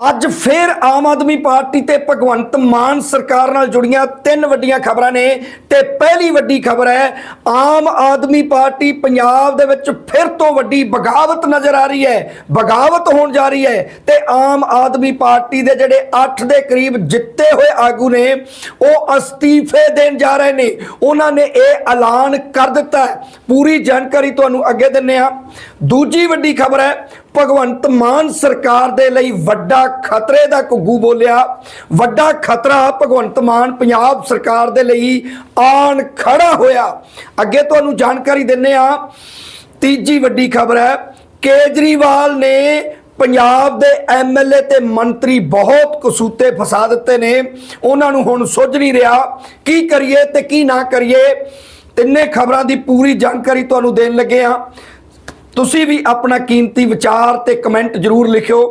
ਅੱਜ ਫੇਰ ਆਮ ਆਦਮੀ ਪਾਰਟੀ ਤੇ ਭਗਵੰਤ ਮਾਨ ਸਰਕਾਰ ਨਾਲ ਜੁੜੀਆਂ ਤਿੰਨ ਵੱਡੀਆਂ ਖਬਰਾਂ ਨੇ ਤੇ ਪਹਿਲੀ ਵੱਡੀ ਖਬਰ ਹੈ, ਆਮ ਆਦਮੀ ਪਾਰਟੀ ਪੰਜਾਬ ਦੇ ਵਿੱਚ ਫਿਰ ਤੋਂ ਵੱਡੀ ਬਗਾਵਤ ਨਜ਼ਰ ਆ ਰਹੀ ਹੈ, ਬਗਾਵਤ ਹੋਣ ਜਾ ਰਹੀ ਹੈ ਤੇ ਆਮ ਆਦਮੀ ਪਾਰਟੀ ਦੇ ਜਿਹੜੇ 8 ਦੇ ਕਰੀਬ ਜਿੱਤੇ ਹੋਏ ਆਗੂ ਨੇ, ਉਹ ਅਸਤੀਫੇ ਦੇਣ ਜਾ ਰਹੇ ਨੇ। ਉਹਨਾਂ ਨੇ ਇਹ ਐਲਾਨ ਕਰ ਦਿੱਤਾ ਪੂਰੀ ਜਾਣਕਾਰੀ ਤੁਹਾਨੂੰ ਅੱਗੇ ਦਿੰਨੇ ਆ ਦੂਜੀ ਵੱਡੀ ਖਬਰ ਹੈ ਭਗਵੰਤ ਮਾਨ ਸਰਕਾਰ ਦੇ ਲਈ ਵੱਡਾ ਖਤਰੇ ਦਾ ਘੁੱਗੂ ਬੋਲਿਆ। ਵੱਡਾ ਖਤਰਾ ਭਗਵੰਤ ਮਾਨ ਪੰਜਾਬ ਸਰਕਾਰ ਦੇ ਲਈ ਆਣ ਖੜਾ ਹੋਇਆ। ਅੱਗੇ ਤੁਹਾਨੂੰ ਜਾਣਕਾਰੀ ਦਿੰਨੇ ਆ। ਤੀਜੀ ਵੱਡੀ ਖਬਰ ਹੈ, ਕੇਜਰੀਵਾਲ ਨੇ ਪੰਜਾਬ ਦੇ ਐਮਐਲਏ ਤੇ ਮੰਤਰੀ ਬਹੁਤ ਕਸੂਤੇ ਫਸਾ ਦਿੱਤੇ ਨੇ। ਉਹਨਾਂ ਨੂੰ ਹੁਣ ਸੁੱਝ ਨਹੀਂ ਰਿਹਾ। ਕੀ ਕਰੀਏ ਤੇ ਕੀ ਨਾ ਕਰੀਏ, ਤਿੰਨੇ ਖਬਰਾਂ ਦੀ ਪੂਰੀ ਜਾਣਕਾਰੀ ਤੁਹਾਨੂੰ ਦੇਣ ਲੱਗੇ ਆ। ਤੁਸੀਂ ਵੀ ਆਪਣਾ ਕੀਮਤੀ ਵਿਚਾਰ ਤੇ ਕਮੈਂਟ ਜ਼ਰੂਰ ਲਿਖਿਓ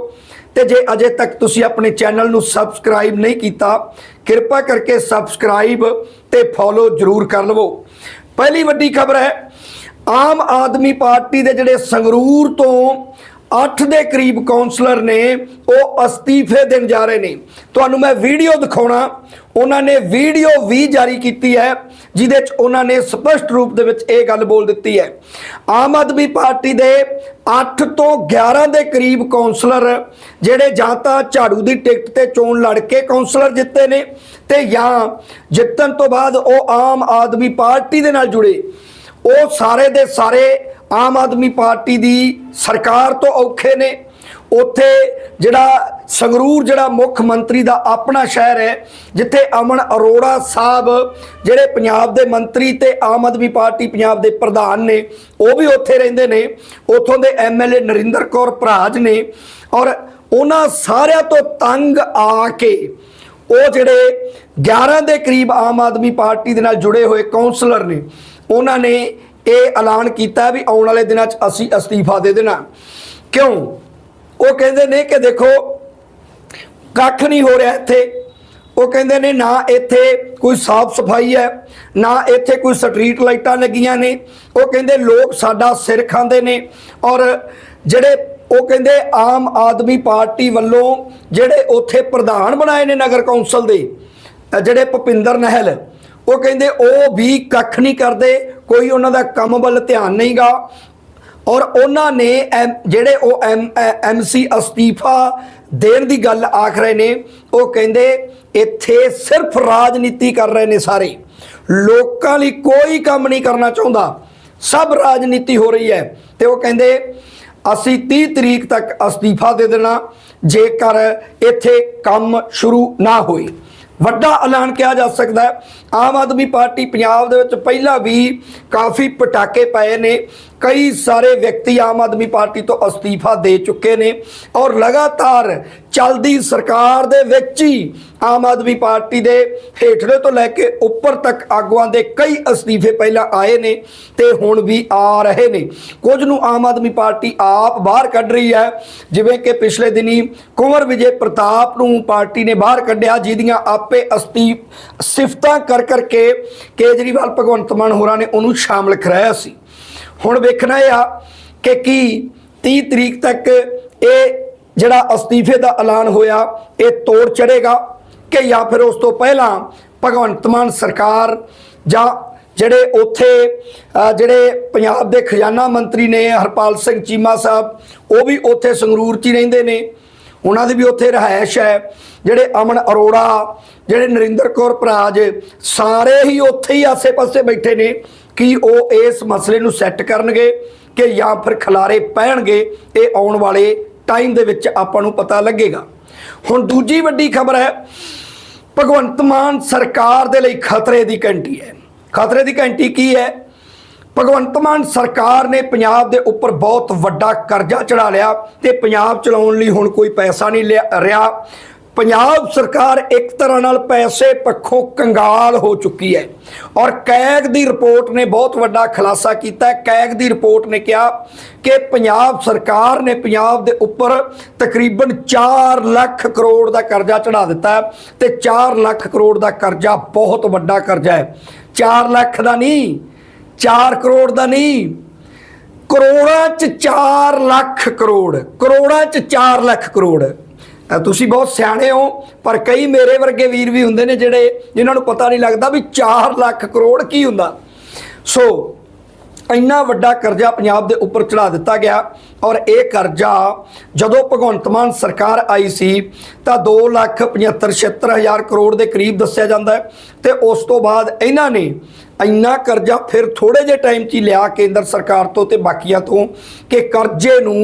ਤੇ ਜੇ ਅਜੇ ਤੱਕ ਤੁਸੀਂ ਆਪਣੇ ਚੈਨਲ ਨੂੰ ਸਬਸਕ੍ਰਾਈਬ ਨਹੀਂ ਕੀਤਾ, ਕਿਰਪਾ ਕਰਕੇ ਸਬਸਕ੍ਰਾਈਬ ਤੇ ਫੋਲੋ ਜ਼ਰੂਰ ਕਰ ਲਵੋ। ਪਹਿਲੀ ਵੱਡੀ ਖਬਰ ਹੈ, ਆਮ ਆਦਮੀ ਪਾਰਟੀ ਦੇ ਜਿਹੜੇ ਸੰਗਰੂਰ ਤੋਂ 8 ਦੇ ਕਰੀਬ ਕਾਉਂਸਲਰ ਨੇ ਉਹ ਅਸਤੀਫੇ ਦੇਣ ਜਾ ਰਹੇ ਨੇ। ਤੁਹਾਨੂੰ ਮੈਂ ਵੀਡੀਓ ਦਿਖਾਉਣਾ। ਉਹਨਾਂ ਨੇ ਵੀਡੀਓ ਵੀ ਜਾਰੀ ਕੀਤੀ ਹੈ, ਜਿਹਦੇ 'ਚ ਉਹਨਾਂ ਨੇ ਸਪਸ਼ਟ ਰੂਪ ਦੇ ਵਿੱਚ ਇਹ ਗੱਲ ਬੋਲ ਦਿੱਤੀ ਹੈ। ਆਮ ਆਦਮੀ ਪਾਰਟੀ ਦੇ 8 ਤੋਂ 11 ਦੇ ਕਰੀਬ ਕਾਉਂਸਲਰ ਜਿਹੜੇ ਜਾਂ ਤਾਂ ਝਾੜੂ ਦੀ ਟਿਕਟ ਤੇ ਚੋਣ ਲੜ ਕੇ ਕਾਉਂਸਲਰ ਜਿੱਤੇ ਨੇ ਤੇ ਜਾਂ ਜਿੱਤਣ ਤੋਂ ਬਾਅਦ ਉਹ ਆਮ ਆਦਮੀ ਪਾਰਟੀ ਦੇ ਨਾਲ ਜੁੜੇ। ਉਹ ਸਾਰੇ ਦੇ ਸਾਰੇ ਆਮ ਆਦਮੀ ਪਾਰਟੀ ਦੀ ਸਰਕਾਰ ਤੋਂ ਔਖੇ ਨੇ। ਉੱਥੇ ਜਿਹੜਾ ਸੰਗਰੂਰ ਜਿਹੜਾ ਮੁੱਖ ਮੰਤਰੀ ਦਾ ਆਪਣਾ ਸ਼ਹਿਰ ਹੈ, ਜਿੱਥੇ ਅਮਨ ਅਰੋੜਾ ਸਾਹਿਬ ਜਿਹੜੇ ਪੰਜਾਬ ਦੇ ਮੰਤਰੀ ਤੇ ਆਮ ਆਦਮੀ ਪਾਰਟੀ ਪੰਜਾਬ ਦੇ ਪ੍ਰਧਾਨ ਨੇ, ਉਹ ਵੀ ਉੱਥੇ ਰਹਿੰਦੇ ਨੇ। ਉੱਥੋਂ ਦੇ ਐਮਐਲਏ ਨਰਿੰਦਰ ਕੌਰ ਭਰਾਜ ਨੇ ਔਰ ਉਹਨਾਂ ਸਾਰਿਆਂ ਤੋਂ ਤੰਗ ਆ ਕੇ ਉਹ ਜਿਹੜੇ 11 ਦੇ ਕਰੀਬ ਆਮ ਆਦਮੀ ਪਾਰਟੀ ਦੇ ਨਾਲ ਜੁੜੇ ਹੋਏ ਕਾਉਂਸਲਰ ਨੇ ਉਹਨਾਂ ਨੇ ਇਹ ਐਲਾਨ ਕੀਤਾ ਵੀ ਆਉਣ ਵਾਲੇ ਦਿਨਾਂ 'ਚ ਅਸੀਂ ਅਸਤੀਫਾ ਦੇ ਦੇਣਾ। ਕਿਉਂ? ਉਹ ਕਹਿੰਦੇ ਨੇ ਕਿ ਦੇਖੋ, ਕੱਖ ਨਹੀਂ ਹੋ ਰਿਹਾ ਇੱਥੇ। ਉਹ ਕਹਿੰਦੇ ਨੇ ਨਾ ਇੱਥੇ ਕੋਈ ਸਾਫ਼ ਸਫ਼ਾਈ ਹੈ, ਨਾ ਇੱਥੇ ਕੋਈ ਸਟਰੀਟ ਲਾਈਟਾਂ ਲੱਗੀਆਂ ਨੇ। ਉਹ ਕਹਿੰਦੇ ਲੋਕ ਸਾਡਾ ਸਿਰ ਖਾਂਦੇ ਨੇ ਔਰ ਜਿਹੜੇ ਉਹ ਕਹਿੰਦੇ ਆਮ ਆਦਮੀ ਪਾਰਟੀ ਵੱਲੋਂ ਜਿਹੜੇ ਉੱਥੇ ਪ੍ਰਧਾਨ ਬਣਾਏ ਨੇ ਨਗਰ ਕੌਂਸਲ ਦੇ ਜਿਹੜੇ ਭੁਪਿੰਦਰ ਨਹਿਲ ਉਹ ਕਹਿੰਦੇ ਉਹ ਵੀ ਕੱਖ ਨਹੀਂ ਕਰਦੇ, ਕੋਈ ਉਹਨਾਂ ਦਾ ਕੰਮ ਵੱਲ ਧਿਆਨ ਨਹੀਂਗਾ ਔਰ ਉਹਨਾਂ ਨੇ ਐਮ- ਜਿਹੜੇ ਉਹ ਐਮਸੀ ਅਸਤੀਫਾ ਦੇਣ ਦੀ ਗੱਲ ਆਖ ਰਹੇ ਨੇ, ਉਹ ਕਹਿੰਦੇ ਇੱਥੇ ਸਿਰਫ ਰਾਜਨੀਤੀ ਕਰ ਰਹੇ ਨੇ ਸਾਰੇ। ਲੋਕਾਂ ਲਈ ਕੋਈ ਕੰਮ ਨਹੀਂ ਕਰਨਾ ਚਾਹੁੰਦਾ। ਸਭ ਰਾਜਨੀਤੀ ਹੋ ਰਹੀ ਹੈ। ਤੇ ਉਹ ਕਹਿੰਦੇ, ਅਸੀਂ 30 ਤਰੀਕ ਤੱਕ ਅਸਤੀਫਾ ਦੇ ਦੇਣਾ, ਜੇਕਰ ਇੱਥੇ ਕੰਮ ਸ਼ੁਰੂ ਨਾ ਹੋਏ। ਵੱਡਾ ਐਲਾਨ ਕਿਹਾ ਜਾ ਸਕਦਾ ਹੈ। ਆਮ ਆਦਮੀ ਪਾਰਟੀ ਪੰਜਾਬ ਦੇ ਵਿੱਚ ਪਹਿਲਾਂ ਵੀ ਕਾਫੀ ਪਟਾਕੇ ਪਏ ਨੇ। ਕਈ ਸਾਰੇ ਵਿਅਕਤੀ ਆਮ ਆਦਮੀ ਪਾਰਟੀ ਤੋਂ ਅਸਤੀਫਾ ਦੇ ਚੁੱਕੇ ਨੇ ਔਰ ਲਗਾਤਾਰ ਚੱਲਦੀ ਸਰਕਾਰ ਦੇ ਵਿੱਚ ਹੀ ਆਮ ਆਦਮੀ ਪਾਰਟੀ ਦੇ ਹੇਠਲੇ ਤੋਂ ਲੈ ਕੇ ਉੱਪਰ ਤੱਕ ਆਗੂਆਂ ਦੇ ਕਈ ਅਸਤੀਫੇ ਪਹਿਲਾਂ ਆਏ ਨੇ ਤੇ ਹੁਣ ਵੀ ਆ ਰਹੇ ਨੇ। ਕੁਝ ਨੂੰ ਆਮ ਆਦਮੀ ਪਾਰਟੀ ਆਪ ਬਾਹਰ ਕੱਢ ਰਹੀ ਹੈ। ਜਿਵੇਂ ਕਿ ਪਿਛਲੇ ਦਿਨੀ ਕੁੰਵਰ ਵਿਜੇ ਪ੍ਰਤਾਪ ਨੂੰ ਪਾਰਟੀ ਨੇ ਬਾਹਰ ਕੱਢਿਆ, ਜਿਹਦੀਆਂ ਆਪੇ ਅਸਤੀ ਸਿਫਤਾਂ ਕਰ ਕਰਕੇ ਕੇਜਰੀਵਾਲ, ਭਗਵੰਤ ਮਾਨ ਹੋਰਾਂ ਨੇ ਉਹਨੂੰ ਸ਼ਾਮਲ ਕਰਾਇਆ ਸੀ। ਹੁਣ ਵੇਖਣਾ ਇਹ ਆ ਕਿ ਕੀ 30 ਤਰੀਕ ਤੱਕ ਇਹ ਜਿਹੜਾ ਅਸਤੀਫੇ ਦਾ ਐਲਾਨ ਹੋਇਆ, ਇਹ ਤੋੜ ਚੜੇਗਾ ਕਿ ਜਾਂ ਫਿਰ ਉਸ ਤੋਂ ਪਹਿਲਾਂ ਭਗਵੰਤ ਮਾਨ ਸਰਕਾਰ ਜਾਂ ਜਿਹੜੇ ਉੱਥੇ ਜਿਹੜੇ ਪੰਜਾਬ ਦੇ ਖਜ਼ਾਨਾ ਮੰਤਰੀ ਨੇ ਹਰਪਾਲ ਸਿੰਘ ਚੀਮਾ ਸਾਹਿਬ, ਉਹ ਵੀ ਉੱਥੇ ਸੰਗਰੂਰ 'ਚ ਹੀ ਰਹਿੰਦੇ ਨੇ। ਉਹਨਾਂ ਦੀ ਵੀ ਉੱਥੇ ਰਹਾਇਸ਼ ਹੈ। ਜਿਹੜੇ ਅਮਨ ਅਰੋੜਾ, ਜਿਹੜੇ ਨਰਿੰਦਰ ਕੌਰ ਭਰਾਜ ਸਾਰੇ ਹੀ ਉੱਥੇ ਹੀ ਆਸੇ-ਪਾਸੇ ਬੈਠੇ ਨੇ। ਕਿ ਉਹ ਇਸ ਮਸਲੇ ਨੂੰ ਸੈੱਟ ਕਰਨਗੇ ਕਿ ਜਾਂ ਫਿਰ ਖਲਾਰੇ ਪੈਣਗੇ ਇਹ ਆਉਣ ਵਾਲੇ ਟਾਈਮ ਦੇ ਵਿੱਚ ਆਪਾਂ ਨੂੰ ਪਤਾ ਲੱਗੇਗਾ। ਹੁਣ ਦੂਜੀ ਵੱਡੀ ਖਬਰ ਹੈ, ਭਗਵੰਤ ਮਾਨ ਸਰਕਾਰ ਦੇ ਲਈ ਖਤਰੇ ਦੀ ਘੰਟੀ ਹੈ। ਖਤਰੇ ਦੀ ਘੰਟੀ ਕੀ ਹੈ? ਭਗਵੰਤ ਮਾਨ ਸਰਕਾਰ ਨੇ ਪੰਜਾਬ ਦੇ ਉੱਪਰ ਬਹੁਤ ਵੱਡਾ ਕਰਜ਼ਾ ਚੜਾ ਲਿਆ ਤੇ ਪੰਜਾਬ ਚਲਾਉਣ ਲਈ ਹੁਣ ਕੋਈ ਪੈਸਾ ਨਹੀਂ ਲਿਆ- ਰਿਹਾ। ਪੰਜਾਬ ਸਰਕਾਰ ਇੱਕ ਤਰ੍ਹਾਂ ਨਾਲ ਪੈਸੇ ਪੱਖੋਂ ਕੰਗਾਲ ਹੋ ਚੁੱਕੀ ਹੈ ਔਰ ਕੈਗ ਦੀ ਰਿਪੋਰਟ ਨੇ ਬਹੁਤ ਵੱਡਾ ਖੁਲਾਸਾ ਕੀਤਾ ਕੈਗ ਦੀ ਰਿਪੋਰਟ ਨੇ ਕਿਹਾ ਕਿ ਪੰਜਾਬ ਸਰਕਾਰ ਨੇ ਪੰਜਾਬ ਦੇ ਉੱਪਰ ਤਕਰੀਬਨ 4 ਲੱਖ ਕਰੋੜ ਦਾ ਕਰਜ਼ਾ ਚੜਾ ਦਿੱਤਾ ਹੈ ਤੇ 4 ਲੱਖ ਕਰੋੜ ਦਾ ਕਰਜ਼ਾ ਬਹੁਤ ਵੱਡਾ ਕਰਜ਼ਾ ਹੈ। 4 ਲੱਖ ਦਾ ਨਹੀਂ 4 ਕਰੋੜ ਦਾ ਨਹੀਂ, ਕਰੋੜਾਂ ਚ 4 ਲੱਖ ਕਰੋੜ, ਕਰੋੜਾਂ ਚ 4 ਲੱਖ ਕਰੋੜ। ਤੁਸੀਂ ਬਹੁਤ ਸਿਆਣੇ ਹੋ, ਪਰ ਕਈ ਮੇਰੇ ਵਰਗੇ ਵੀਰ ਵੀ ਹੁੰਦੇ ਨੇ ਜਿਹੜੇ ਜਿਨ੍ਹਾਂ ਨੂੰ ਪਤਾ ਨਹੀਂ ਲੱਗਦਾ ਵੀ 4 ਲੱਖ ਕਰੋੜ ਕੀ ਹੁੰਦਾ। ਸੋ, ਇੰਨਾ ਵੱਡਾ ਕਰਜ਼ਾ ਪੰਜਾਬ ਦੇ ਉੱਪਰ ਚੜਾ ਦਿੱਤਾ ਗਿਆ ਔਰ ਇਹ ਕਰਜ਼ਾ ਜਦੋਂ ਭਗਵੰਤ ਮਾਨ ਸਰਕਾਰ ਆਈ ਸੀ, ਤਾਂ 2 ਲੱਖ 75 76 ਹਜ਼ਾਰ ਕਰੋੜ ਦੇ ਕਰੀਬ ਦੱਸਿਆ ਜਾਂਦਾ ਹੈ ਤੇ ਉਸ ਤੋਂ ਬਾਅਦ ਇਹਨਾਂ ਨੇ ਇੰਨਾ ਕਰਜ਼ਾ ਫਿਰ ਥੋੜੇ ਜਿਹੇ ਟਾਈਮ 'ਚ ਹੀ ਲਿਆ ਕੇਂਦਰ ਸਰਕਾਰ ਤੋਂ ਤੇ ਬਾਕੀਆਂ ਤੋਂ ਕਿ ਕਰਜ਼ੇ ਨੂੰ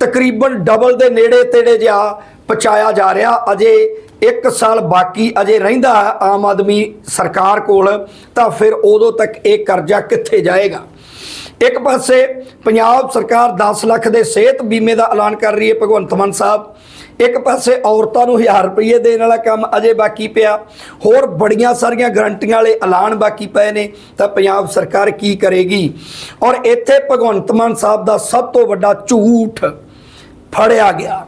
ਤਕਰੀਬਨ ਡਬਲ ਦੇ ਨੇੜੇ ਤੇੜੇ ਜਿਹਾ ਪਹੁੰਚਾਇਆ ਜਾ ਰਿਹਾ। ਅਜੇ 1 ਸਾਲ ਬਾਕੀ ਅਜੇ ਰਹਿੰਦਾ ਹੈ ਆਮ ਆਦਮੀ ਸਰਕਾਰ ਕੋਲ, ਤਾਂ ਫਿਰ ਉਦੋਂ ਤੱਕ ਇਹ ਕਰਜ਼ਾ ਕਿੱਥੇ ਜਾਏਗਾ? ਇੱਕ ਪਾਸੇ ਪੰਜਾਬ ਸਰਕਾਰ 10 ਲੱਖ ਦੇ ਸਿਹਤ ਬੀਮੇ ਦਾ ਐਲਾਨ ਕਰ ਰਹੀ ਹੈ ਭਗਵੰਤ ਮਾਨ ਸਾਹਿਬ। ਇੱਕ ਪਾਸੇ ਔਰਤਾਂ ਨੂੰ 1000 ਰੁਪਏ ਦੇਣ ਵਾਲਾ ਕੰਮ ਅਜੇ ਬਾਕੀ ਪਿਆ। ਹੋਰ ਬੜੀਆਂ ਸਾਰੀਆਂ ਗਰੰਟੀਆਂ ਵਾਲੇ ਐਲਾਨ ਬਾਕੀ ਪਏ ਨੇ, ਤਾਂ ਪੰਜਾਬ ਸਰਕਾਰ ਕੀ ਕਰੇਗੀ? ਔਰ ਇੱਥੇ ਭਗਵੰਤ ਮਾਨ ਸਾਹਿਬ ਦਾ ਸਭ ਤੋਂ ਵੱਡਾ ਝੂਠ ਫੜਿਆ ਗਿਆ।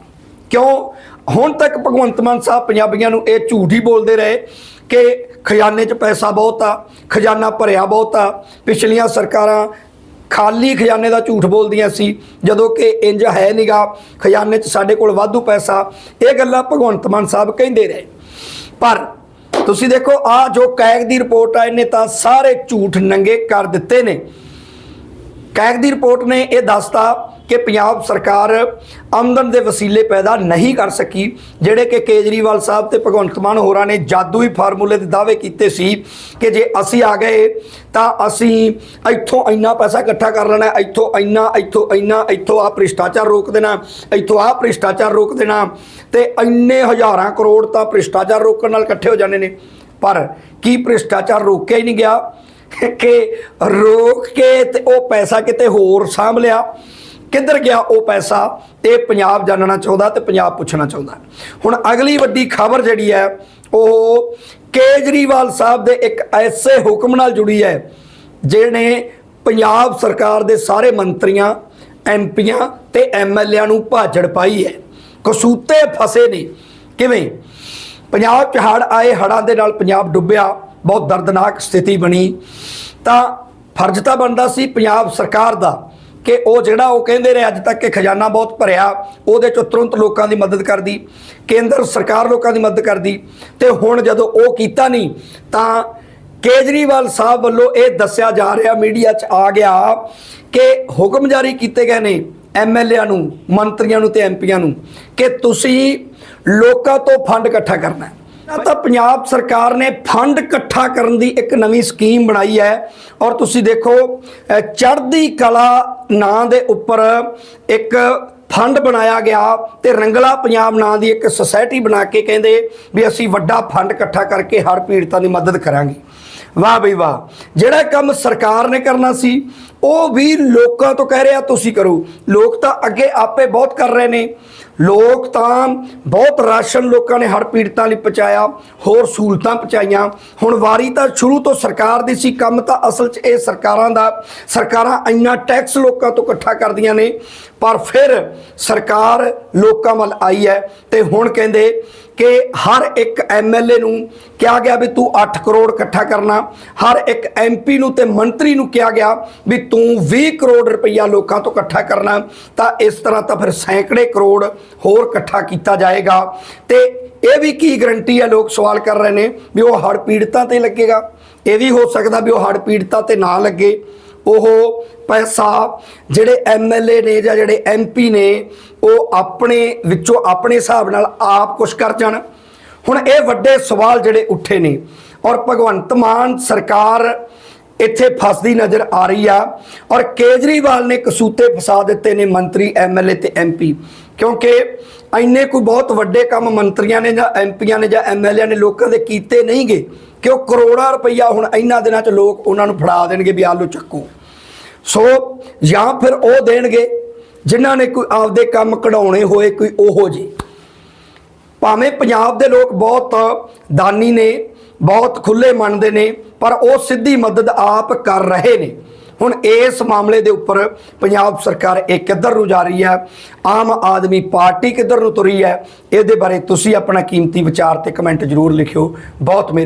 ਕਿਉਂ? ਹੁਣ ਤੱਕ ਭਗਵੰਤ ਮਾਨ ਸਾਹਿਬ ਪੰਜਾਬੀਆਂ ਨੂੰ ਇਹ ਝੂਠ ਹੀ ਬੋਲਦੇ ਰਹੇ ਕਿ ਖਜ਼ਾਨੇ 'ਚ ਪੈਸਾ ਬਹੁਤ ਆ, ਖਜ਼ਾਨਾ ਭਰਿਆ ਬਹੁਤ ਆ। ਪਿਛਲੀਆਂ ਸਰਕਾਰਾਂ ਖਾਲੀ ਖਜ਼ਾਨੇ ਦਾ ਝੂਠ ਬੋਲਦੀਆਂ ਸੀ, ਜਦੋਂ ਕਿ ਇੰਜ ਹੈ ਨੀਗਾ, ਖਜ਼ਾਨੇ 'ਚ ਸਾਡੇ ਕੋਲ ਵਾਧੂ ਪੈਸਾ। ਇਹ ਗੱਲਾਂ ਭਗਵੰਤ ਮਾਨ ਸਾਹਿਬ ਕਹਿੰਦੇ ਰਹੇ। ਪਰ ਤੁਸੀਂ ਦੇਖੋ ਆ ਜੋ ਕੈਗ ਦੀ ਰਿਪੋਰਟ ਆ, ਇਹਨੇ ਤਾਂ ਸਾਰੇ ਝੂਠ ਨੰਗੇ ਕਰ ਦਿੱਤੇ ਨੇ। ਕੈਗ ਦੀ ਰਿਪੋਰਟ ਨੇ ਇਹ ਦੱਸਤਾ ਕਿ ਪੰਜਾਬ ਸਰਕਾਰ ਆਮਦਨ ਦੇ ਵਸੀਲੇ ਪੈਦਾ ਨਹੀਂ ਕਰ ਸਕੀ, ਜਿਹੜੇ ਕਿ ਕੇਜਰੀਵਾਲ ਸਾਹਿਬ ਤੇ ਭਗਵੰਤ ਮਾਨ ਹੋਰਾਂ ਨੇ ਜਾਦੂਈ ਫਾਰਮੂਲੇ ਦੇ ਦਾਅਵੇ ਕੀਤੇ ਸੀ ਕਿ ਜੇ ਅਸੀਂ ਆ ਗਏ ਤਾਂ ਅਸੀਂ ਇੱਥੋਂ ਇੰਨਾ ਪੈਸਾ ਇਕੱਠਾ ਕਰ ਲੈਣਾ, ਇੱਥੋਂ ਇੰਨਾ ਇੱਥੋਂ ਇੰਨਾ, ਇੱਥੋਂ ਆ ਭ੍ਰਿਸ਼ਟਾਚਾਰ ਰੋਕ ਦੇਣਾ, ਇੱਥੋਂ ਆ ਭ੍ਰਿਸ਼ਟਾਚਾਰ ਰੋਕ ਦੇਣਾ ਤੇ ਇੰਨੇ ਹਜ਼ਾਰਾਂ ਕਰੋੜ ਤਾਂ ਭ੍ਰਿਸ਼ਟਾਚਾਰ ਰੋਕਣ ਨਾਲ ਇਕੱਠੇ ਹੋ ਜਾਂਦੇ ਨੇ। ਪਰ ਕੀ ਭ੍ਰਿਸ਼ਟਾਚਾਰ ਰੋਕਿਆ ਹੀ ਨਹੀਂ ਗਿਆ? ਕਿ ਰੋਕ ਕੇ ਤੇ ਉਹ ਪੈਸਾ ਕਿਤੇ ਹੋਰ ਸਾਂਭ ਲਿਆ। ਕਿੱਧਰ ਗਿਆ ਉਹ ਪੈਸਾ? ਇਹ ਪੰਜਾਬ ਜਾਣਨਾ ਚਾਹੁੰਦਾ ਤੇ ਪੰਜਾਬ ਪੁੱਛਣਾ ਚਾਹੁੰਦਾ। ਹੁਣ ਅਗਲੀ ਵੱਡੀ ਖਬਰ ਜਿਹੜੀ ਹੈ, ਉਹ ਕੇਜਰੀਵਾਲ ਸਾਹਿਬ ਦੇ ਇੱਕ ਐਸੇ ਹੁਕਮ ਨਾਲ ਜੁੜੀ ਹੈ, ਜਿਹਨੇ ਪੰਜਾਬ ਸਰਕਾਰ ਦੇ ਸਾਰੇ ਮੰਤਰੀਆਂ ਐਮਪੀਆਂ ਤੇ ਐਮਐਲਏਆਂ ਨੂੰ ਭਾਜੜ ਪਾਈ ਹੈ। ਕਸੂਤੇ ਫਸੇ ਨੇ। ਕਿਵੇਂ? ਪੰਜਾਬ 'ਚ ਹੜ੍ਹ ਆਏ, ਹੜ੍ਹਾਂ ਦੇ ਨਾਲ ਪੰਜਾਬ ਡੁੱਬਿਆ। ਬਹੁਤ ਦਰਦਨਾਕ ਸਥਿਤੀ ਬਣੀ। ਤਾਂ ਫਰਜ਼ ਤਾਂ ਬਣਦਾ ਸੀ ਪੰਜਾਬ ਸਰਕਾਰ ਦਾ ਕਿ ਉਹ ਜਿਹੜਾ ਉਹ ਕਹਿੰਦੇ ਰਹੇ ਅੱਜ ਤੱਕ ਕਿ ਖਜ਼ਾਨਾ ਬਹੁਤ ਭਰਿਆ, ਉਹਦੇ ਚੋਂ ਤੁਰੰਤ ਲੋਕਾਂ ਦੀ ਮਦਦ ਕਰਦੀ, ਕੇਂਦਰ ਸਰਕਾਰ ਲੋਕਾਂ ਦੀ ਮਦਦ ਕਰਦੀ ਤੇ ਹੁਣ ਜਦੋਂ ਉਹ ਕੀਤਾ ਨਹੀਂ, ਤਾਂ ਕੇਜਰੀਵਾਲ ਸਾਹਿਬ ਵੱਲੋਂ ਇਹ ਦੱਸਿਆ ਜਾ ਰਿਹਾ ਮੀਡੀਆ 'ਚ ਆ ਗਿਆ ਕਿ ਹੁਕਮ ਜਾਰੀ ਕੀਤੇ ਗਏ ਨੇ ਐਮਐਲਏਆਂ ਨੂੰ, ਮੰਤਰੀਆਂ ਨੂੰ ਤੇ ਐਮਪੀਆਂ ਨੂੰ ਕਿ ਤੁਸੀਂ ਲੋਕਾਂ ਤੋਂ ਫੰਡ ਇਕੱਠਾ ਕਰਨਾ ਹੈ। ਨਾ ਤਾਂ ਪੰਜਾਬ ਸਰਕਾਰ ਨੇ ਫੰਡ ਇਕੱਠਾ ਕਰਨ ਦੀ ਇੱਕ ਨਵੀਂ ਸਕੀਮ ਬਣਾਈ ਹੈ। ਔਰ ਤੁਸੀਂ ਦੇਖੋ ਚੜ੍ਹਦੀ ਕਲਾ ਨਾਂ ਦੇ ਉੱਪਰ ਇੱਕ ਫੰਡ ਬਣਾਇਆ ਗਿਆ ਤੇ ਰੰਗਲਾ ਪੰਜਾਬ ਨਾਂ ਦੀ ਇੱਕ ਸੁਸਾਇਟੀ ਬਣਾ ਕੇ ਕਹਿੰਦੇ ਵੀ ਅਸੀਂ ਵੱਡਾ ਫੰਡ ਇਕੱਠਾ ਕਰਕੇ ਹਰ ਪੀੜਤਾਂ ਦੀ ਮਦਦ ਕਰਾਂਗੇ। ਵਾਹ ਬਈ ਵਾਹ। ਜਿਹੜਾ ਕੰਮ ਸਰਕਾਰ ਨੇ ਕਰਨਾ ਸੀ ਉਹ ਵੀ ਲੋਕਾਂ ਤੋਂ ਕਹਿ ਰਿਹਾ, ਤੁਸੀਂ ਕਰੋ। ਲੋਕ ਤਾਂ ਅੱਗੇ ਆਪੇ ਬਹੁਤ ਕਰ ਰਹੇ ਨੇ। ਲੋਕ ਤਾਂ ਬਹੁਤ ਰਾਸ਼ਨ ਲੋਕਾਂ ਨੇ ਹੜ ਪੀੜਤਾਂ ਲਈ ਪਹੁੰਚਾਇਆ, ਹੋਰ ਸਹੂਲਤਾਂ ਪਹੁੰਚਾਈਆਂ। ਹੁਣ ਵਾਰੀ ਤਾਂ ਸ਼ੁਰੂ ਤੋਂ ਸਰਕਾਰ ਦੀ ਸੀ, ਕੰਮ ਤਾਂ ਅਸਲ 'ਚ ਇਹ ਸਰਕਾਰਾਂ ਦਾ। ਸਰਕਾਰਾਂ ਇੰਨਾ ਟੈਕਸ ਲੋਕਾਂ ਤੋਂ ਇਕੱਠਾ ਕਰਦੀਆਂ ਨੇ, ਪਰ ਫਿਰ ਸਰਕਾਰ ਲੋਕਾਂ ਵੱਲ ਆਈ ਹੈ ਤੇ ਹੁਣ ਕਹਿੰਦੇ ਕਿ ਹਰ ਇੱਕ ਐਮਐਲਏ ਨੂੰ ਕਿਹਾ ਗਿਆ ਵੀ ਤੂੰ 8 ਕਰੋੜ ਇਕੱਠਾ ਕਰਨਾ, ਹਰ ਇੱਕ ਐਮਪੀ ਨੂੰ ਤੇ ਮੰਤਰੀ ਨੂੰ ਕਿਹਾ ਗਿਆ ਵੀ ਤੂੰ 20 ਕਰੋੜ ਰੁਪਈਆ ਲੋਕਾਂ ਤੋਂ ਇਕੱਠਾ ਕਰਨਾ, ਤਾਂ ਇਸ ਤਰ੍ਹਾਂ ਤਾਂ ਫਿਰ ਸੈਂਕੜੇ ਕਰੋੜ ਹੋਰ ਇਕੱਠਾ ਕੀਤਾ ਜਾਏਗਾ। ਤੇ ਇਹ ਵੀ ਕੀ ਗਰੰਟੀ ਹੈ ਲੋਕ ਸਵਾਲ ਕਰ ਰਹੇ ਨੇ ਵੀ ਉਹ ਹੜ ਪੀੜਤਾਂ ਤੇ ਲੱਗੇਗਾ? ਇਹ ਵੀ ਹੋ ਸਕਦਾ ਵੀ ਉਹ ਹੜ ਪੀੜਤਾਂ ਤੇ ਨਾ ਲੱਗੇ। ਉਹ ਪੈਸਾ ਜਿਹੜੇ ਐਮਐਲਏ ਨੇ ਜਾਂ ਜਿਹੜੇ ਐਮਪੀ ਨੇ, ਉਹ ਆਪਣੇ ਵਿੱਚੋਂ ਆਪਣੇ ਹਿਸਾਬ ਨਾਲ ਆਪ ਕੁਝ ਕਰ ਜਾਣ। ਹੁਣ ਇਹ ਵੱਡੇ ਸਵਾਲ ਜਿਹੜੇ ਉੱਠੇ ਨੇ ਔਰ ਭਗਵੰਤ ਮਾਨ ਸਰਕਾਰ ਇੱਥੇ ਫਸਦੀ ਨਜ਼ਰ ਆ ਰਹੀ ਆ ਔਰ ਕੇਜਰੀਵਾਲ ਨੇ ਕਸੂਤੇ ਫਸਾ ਦਿੱਤੇ ਨੇ ਮੰਤਰੀ ਐਮਐਲਏ ਤੇ ਐਮਪੀ ਕਿਉਂਕਿ ਇੰਨੇ ਕੋਈ ਬਹੁਤ ਵੱਡੇ ਕੰਮ ਮੰਤਰੀਆਂ ਨੇ ਜਾਂ ਐਮਪੀਆਂ ਨੇ ਜਾਂ ਐਮਐਲਏ ਨੇ ਲੋਕਾਂ ਦੇ ਕੀਤੇ ਨਹੀਂਗੇ ਕਿ ਉਹ ਕਰੋੜਾਂ ਰੁਪਈਆ ਹੁਣ ਇਹਨਾਂ ਦਿਨਾਂ 'ਚ ਲੋਕ ਉਹਨਾਂ ਨੂੰ ਫੜਾ ਦੇਣਗੇ ਵੀ ਆਲੂ ਚੱਕੋ। ਸੋ ਜਾਂ ਫਿਰ ਉਹ ਦੇਣਗੇ ਜਿਨ੍ਹਾਂ ਨੇ ਕੋਈ ਆਪਦੇ ਕੰਮ ਕਢਾਉਣੇ ਹੋਏ ਕੋਈ ਉਹੋ ਜੀ ਭਾਵੇਂ ਪੰਜਾਬ ਦੇ ਲੋਕ ਬਹੁਤ ਦਾਨੀ ਨੇ ਬਹੁਤ ਖੁੱਲੇ ਮੰਨਦੇ ਨੇ, ਪਰ ਉਹ ਸਿੱਧੀ ਮਦਦ ਆਪ ਕਰ ਰਹੇ ਨੇ। ਹੁਣ ਇਸ ਮਾਮਲੇ ਦੇ ਉੱਪਰ ਪੰਜਾਬ ਸਰਕਾਰ ਇਹ ਕਿੱਧਰ ਨੂੰ ਜਾ ਰਹੀ ਹੈ? ਆਮ ਆਦਮੀ ਪਾਰਟੀ ਕਿੱਧਰ ਨੂੰ ਤੁਰੀ ਹੈ? ਇਹਦੇ ਬਾਰੇ ਤੁਸੀਂ ਆਪਣਾ ਕੀਮਤੀ ਵਿਚਾਰ ਤੇ ਕਮੈਂਟ ਜ਼ਰੂਰ ਲਿਖਿਓ। ਬਹੁਤ ਮਿਹਰ-